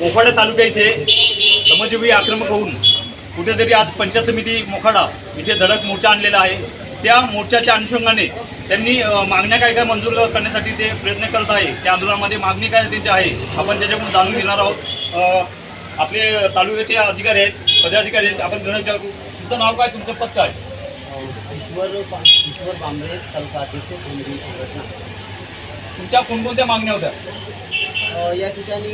मोखाडा तालुक्या इथे श्रमजीवी आक्रमक होऊन कुठेतरी आज पंचायत समिती मोखाडा इथे धडक मोर्चा आणलेला आहे. त्या मोर्चाच्या अनुषंगाने त्यांनी मागण्या काय काय मंजूर करण्यासाठी ते प्रयत्न करत आहे. त्या आंदोलनामध्ये मागणी काय त्यांची आहे आपण त्याच्याकडून जाणून घेणार आहोत. आपले तालुक्याचे अधिकारी आहेत पदाधिकारी आहेत. आपण त्यांना विचारू तुमचं नाव काय? तुमचं पद काय? ईश्वर ईश्वर बांबळे तालुका अध्यक्ष संघटना. तुमच्या कोणकोणत्या मागण्या होत्या? या ठिकाणी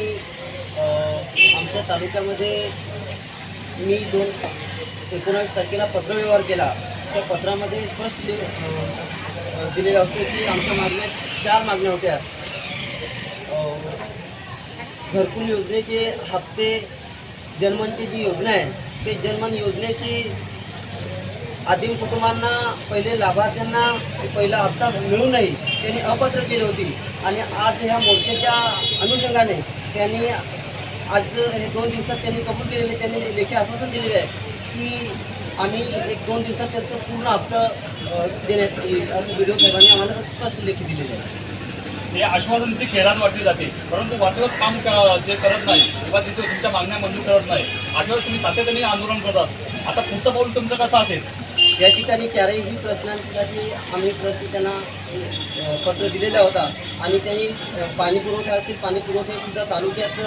आमच्या तालुक्यामध्ये मी दोन एकोणावीस तारखेला पत्रव्यवहार केला. त्या पत्रामध्ये स्पष्ट दिलेलं होतं की आमच्या मागण्या चार मागण्या होत्या. घरकुल योजनेचे हप्ते जनमनची जी योजना आहे ते जन्मन योजनेची आदिम कुटुंबांना पहिले लाभार्थ्यांना पहिला हप्ता मिळू नये त्यांनी अपात्र केली होती. आणि आज ह्या मोर्चाच्या अनुषंगाने त्यांनी आज हे दोन दिवसात त्यांनी कबूल केलेले त्यांनी लेखी आश्वासन दिलेले आहे की आम्ही एक दोन दिवसात त्यांचं पूर्ण हप्ता देण्यात येईल. असं व्हिडिओ साहेबांनी आम्हाला स्पष्ट लेखी दिलेलं आहे. हे आश्वासनची खेळात वाटली जाते. परंतु वाटेवर काम जे करत नाही किंवा तिथे तुमच्या मागण्या मंजूर करत नाही आठवड्यात तुम्ही सातत्याने आंदोलन करतात. आता पुढचं पाऊल तुमचं कसं असेल? या ठिकाणी चारही प्रश्नांसाठी आम्ही प्रश्न त्यांना पत्र दिलेला होता. आणि त्यांनी अ, पाणी पुरवठा असेल पाणी पुरवठ्यासुद्धा तालुक्यात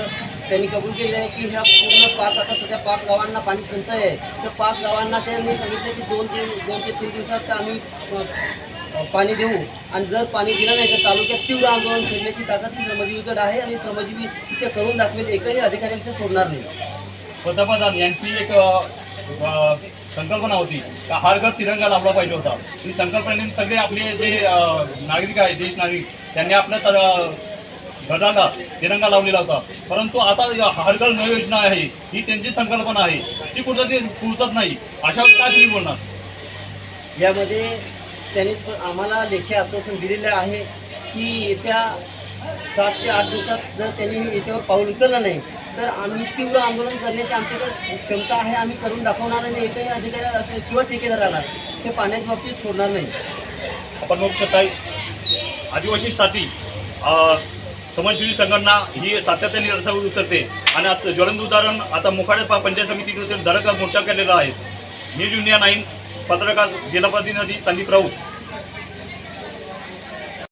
त्यांनी कबूल केले आहे की ह्या पूर्ण पाच आता सध्या पाच गावांना पाणी टंचाई आहे. तर पाच गावांना त्यांनी सांगितलं की दोन तीन दोन ते तीन दिवसात आम्ही पाणी देऊ. आणि जर पाणी दिलं नाही तर तालुक्यात तीव्र आंदोलन छेडण्याची ताकद ही श्रमजीवीकडे आहे आणि श्रमजीवी तिथे करून दाखवेल. एकही अधिकाऱ्यांचे सोडणार नाही. पंतप्रधान यांची एक संकल्पना होती का हर घर तिरंगा लावला पाहिजे होता. ही संकल्पनेने सगळे आपले जे नागरिक आहेत ज्येष्ठ नागरिक त्यांनी आपल्या तर घराला तिरंगा लावलेला होता. परंतु आता या हर घर नवी योजना आहे ही त्यांची संकल्पना आहे. ती कुठं ते पुरतत नाही अशा काय तुम्ही बोलणार? यामध्ये त्यांनी स्प- आम्हाला लेखी आश्वासन दिलेलं आहे की येत्या सात ते आठ दिवसात जर त्यांनी याच्यावर पाऊल उचललं नाही तर आम्ही तीव्र आंदोलन करण्याची आमच्याकडे क्षमता आहे आम्ही करून दाखवणार आणि एकही अधिकारी असेल किंवा ठेकेदाराला ते पाण्याच्या बाबतीत सोडणार नाही. आपण बघू शकताय आदिवासीसाठी समाजसेवी संघटना ही सातत्याने रस्त्यावर उतरते आणि आता ज्वलंत उदाहरण आता मुखाडे पंचायत समितीकडे धडक मोर्चा केलेला आहे. न्यूज इंडिया नाईन पत्रकार जिल्हा प्रतिनिधी संदीप राऊत.